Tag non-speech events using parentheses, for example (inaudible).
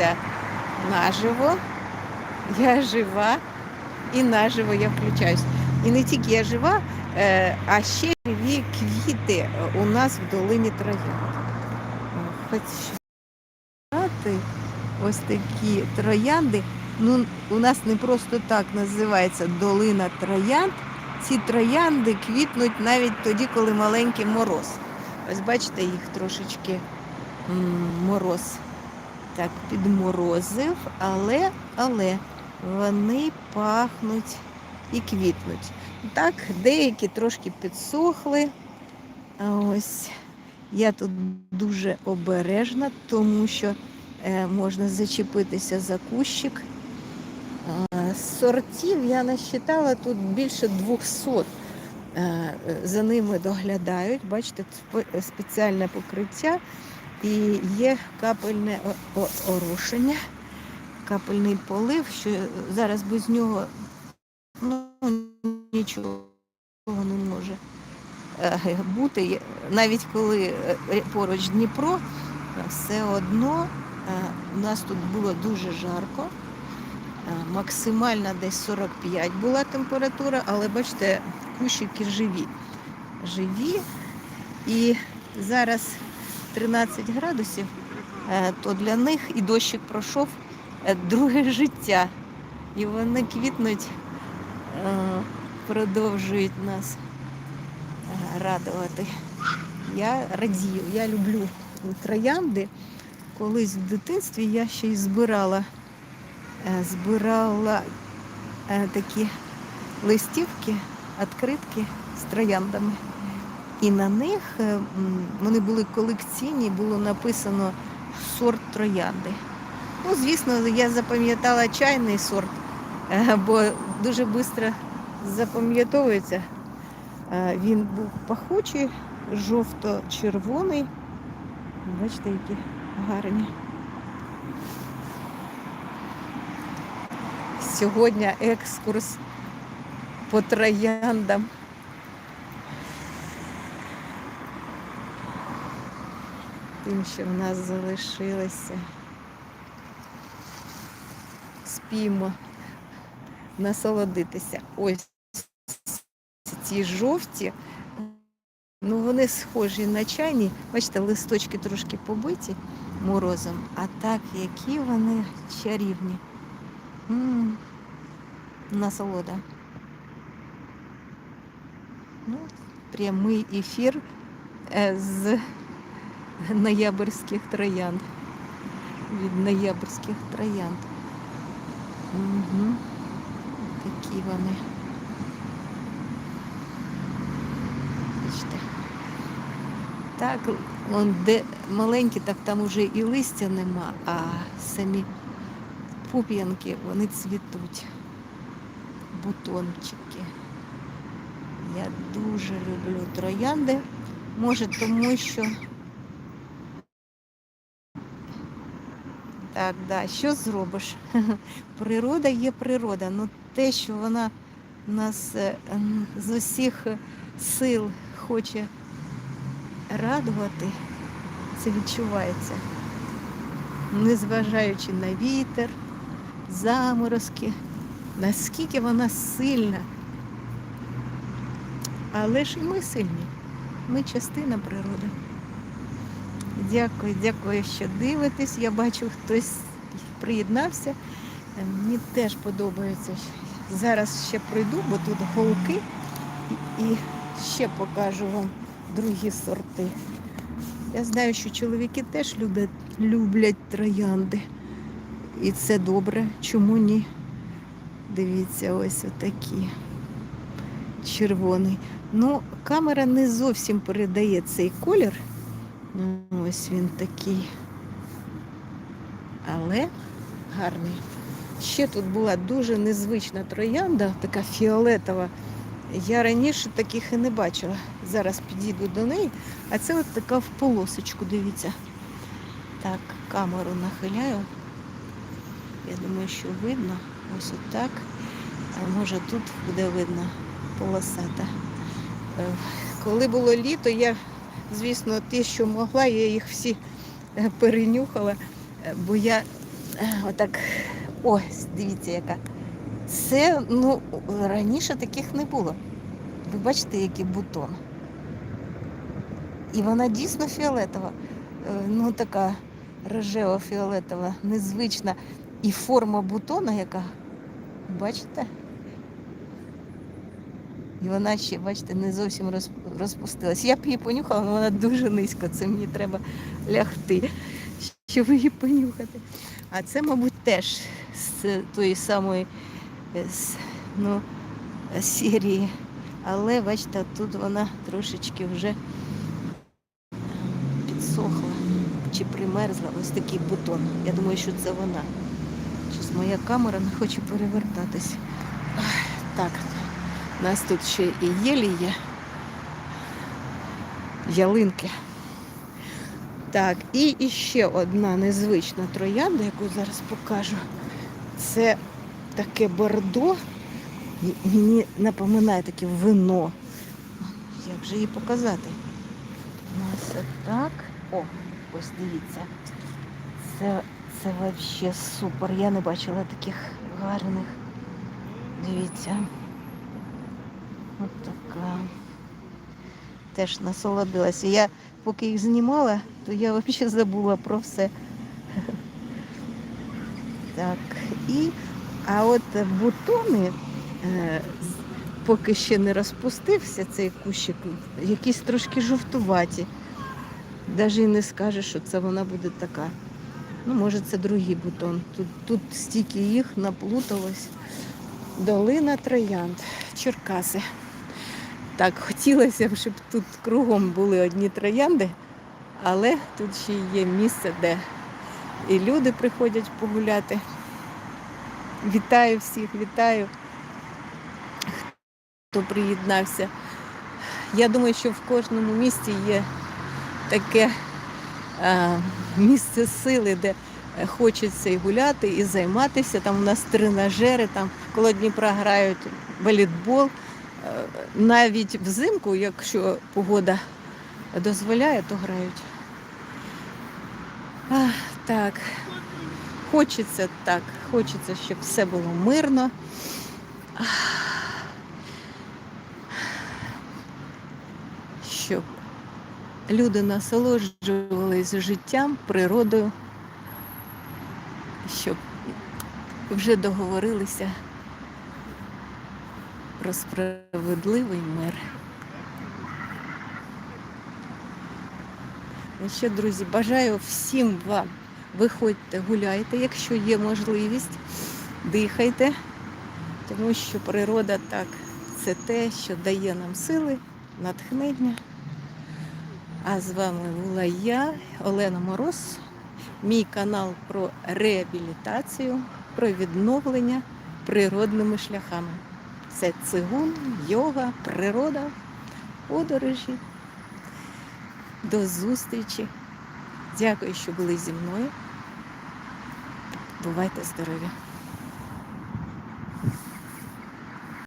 дивитися наживо. Я жива і наживо я включаюсь. І не тільки я жива, е, а ще живі квіти у нас в долині Троянд. Хочу сказати, ось такі троянди. Ну, у нас не просто так називається долина троянд. Ці троянди квітнуть навіть тоді, коли маленький мороз. Ось бачите, їх трошечки мороз так підморозив, але, але вони пахнуть і квітнуть. Так, деякі трошки підсохли. Ось я тут дуже обережна, тому що е, можна зачепитися за кущик. Сортів я насчитала тут більше 200. Е, За ними доглядають, бачите, спе- спеціальне покриття і є капельне орошення, капельний полив, що зараз без нього ну, нічого не може е, бути. Навіть коли е, поруч Дніпро, е, все одно у нас тут було дуже жарко. Максимальна десь 45 була температура, але бачите, кущики живі. Живі. І зараз 13 градусів, е, то для них і дощик пройшов е, друге життя. І вони квітнуть, е, продовжують нас радувати. Я радію, я люблю троянди. Колись в дитинстві я ще й збирала, збирала такі листівки, відкритки з трояндами. І на них е, вони були колекційні, було написано сорт троянди. Ну, звісно, я запам'ятала чайний сорт, е, бо дуже швидко запам'ятовується. Е, Він був пахучий, жовто-червоний. Бачите, які гарні. Сьогодні екскурс по трояндам. Тим, що в нас залишилося. Спімо насолодитися. Ось ці жовті, ну вони схожі на чайні. Бачите, листочки трошки побиті морозом, а так які вони чарівні. м Насолода. Ну, прямий ефір е, з (laughs) ноябрьських троянд. Від ноябрьських троянд. Угу. Такі вони. Бачите. Так, он де маленькі, так там уже і листя нема, а самі пуп'янки, вони цвітуть. Бутончики. Я дуже люблю троянди. Може, тому що Так, да. Що зробиш? (laughs) Природа є природа. Ну те, що вона нас е, з усіх сил хоче радувати, це відчувається. Незважаючи на вітер, заморозки, наскільки вона сильна. Але ж і ми сильні. Ми частина природи. Дякую, дякую, що дивитесь. Я бачу, хтось приєднався. Е, Мені теж подобається. Зараз ще пройду, бо тут голки і ще покажу вам другі сорти. Я знаю, що чоловіки теж люблять, люблять троянди. І це добре. Чому ні? Дивіться, ось отакі. Червоний. Ну, камера не зовсім передає цей колір. Ну, Ось він такий. Але гарний. Ще тут була дуже незвична троянда, така фіолетова. Я раніше таких і не бачила. Зараз підійду до неї, а це от така в полосочку, дивіться. Так, камеру нахиляю. Я думаю, що видно. Ось отак. А може тут буде видно полосата. Е, Коли було літо, я звісно, ті, що могла, я їх всі е, перенюхала, е, бо я Е, Отак. Ось, дивіться, яка. Це, ну, раніше таких не було. Ви бачите, який бутон. І вона дійсно фіолетова. Ну, така рожево-фіолетова, незвична. І форма бутона, яка, бачите? І вона ще, бачите, не зовсім роз- розпустилась. Я б її понюхала, але вона дуже низько. Це мені треба лягти, щоб її понюхати. А це, мабуть, теж з тої самої е, з, ну, серії. Але бачите, тут вона трошечки вже підсохла чи примерзла. Ось такий бутон. Я думаю, що це вона. Щось моя камера не хоче перевертатись. Так, у нас тут ще і єлі є. Ялинки. Так, і ще одна незвична троянда, яку зараз покажу. Це таке бордо. Мені напоминає таке вино. Як же її показати? Ось так. О, ось дивіться. Це, це взагалі супер. Я не бачила таких гарних. Дивіться. От така. Теж насолодилася. Я поки їх знімала, то я взагалі забула про все. Так, і а от бутони, е, поки ще не розпустився цей кущик, якісь трошки жовтуваті. Навіть і не скажеш, що це вона буде така. Ну, може, це другий бутон. Тут, тут стільки їх наплуталось. Долина Троянд, Черкаси. Так, хотілося б, щоб тут кругом були одні троянди, але тут ще є місце, де і люди приходять погуляти. Вітаю всіх, вітаю, хто приєднався. Я думаю, що в кожному місті є таке е, місце сили, де хочеться і гуляти, і займатися. Там у нас тренажери, там коло Дніпра грають волейбол. Е, Навіть взимку, якщо погода дозволяє, то грають. Ах, так. Хочеться так, хочеться, щоб все було мирно. Щоб люди насолоджувалися життям, природою, щоб вже договорилися про справедливий мир. Ну що, друзі, бажаю всім вам. Виходьте, гуляйте, якщо є можливість, дихайте, тому що природа так, це те, що дає нам сили, натхнення. А з вами була я, Олена Мороз, мій канал про реабілітацію, про відновлення природними шляхами. Це цигун, йога, природа, подорожі. До зустрічі. Дякую, що були зі мною. Бувайте здорові!